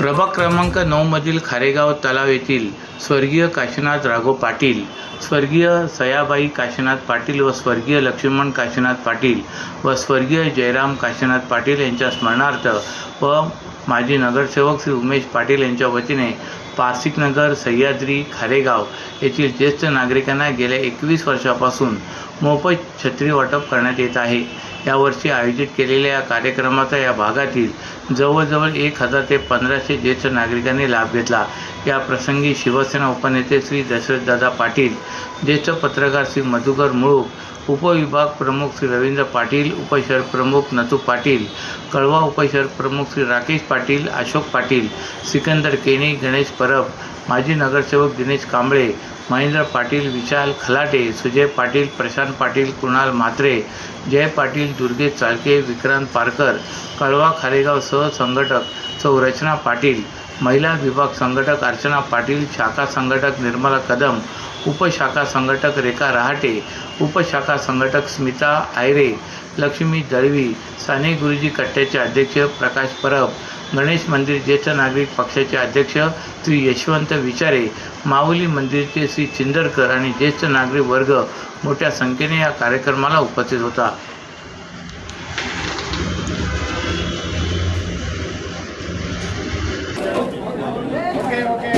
प्रभाग क्रमांक नऊमधील खारेगाव तलाव येथील स्वर्गीय काशीनाथ राघव पाटील स्वर्गीय सयाबाई काशीनाथ पाटील व स्वर्गीय लक्ष्मण काशीनाथ पाटील व स्वर्गीय जयराम काशीनाथ पाटील यांच्या स्मरणार्थ व माजी नगरसेवक श्री उमेश पाटील यांच्या वतीने पारसिकनगर सह्याद्री खारेगाव येथील ज्येष्ठ नागरिकांना गेल्या एकवीस वर्षापासून मोफत छत्री वाटप करण्यात येत आहे. यावर्षी आयोजित केलेल्या या कार्यक्रमाचा या भागातील जवळजवळ एक हजार ते पंधराशे ज्येष्ठ नागरिकांनी लाभ घेतला. या प्रसंगी शिवसेना उपनेते श्री दशरथदादा पाटील ज्येष्ठ पत्रकार श्री मधुकर मुळूक उपविभाग प्रमुख श्री रवींद्र पाटील उपशहर प्रमुख नथू पाटील कळवा उपशहर प्रमुख श्री राकेश पाटील अशोक पाटील सिकंदर केणी गणेश परब माजी नगरसेवक दिनेश कांबळे महेंद्र पाटील विशाल खलाटे सुजय पाटील प्रशांत पाटील कुणाल म्हात्रे जय पाटील दुर्गे चालके विक्रांत पारकर कळवा खारेगाव सहसंघटक सौरचना पाटील महिला विभाग संघटक अर्चना पाटील शाखा संघटक निर्मला कदम उपशाखा संघटक रेखा रहाटे उपशाखा संघटक स्मिता आयरे लक्ष्मी दळवी साने गुरुजी कट्ट्याचे अध्यक्ष प्रकाश परब गणेश मंदिर ज्येष्ठ नागरिक पक्षाचे अध्यक्ष श्री यशवंत विचारे माऊली मंदिरचे श्री चिंदरकर आणि ज्येष्ठ नागरिक वर्ग मोठ्या संख्येने या कार्यक्रमाला उपस्थित होता. Okay, okay,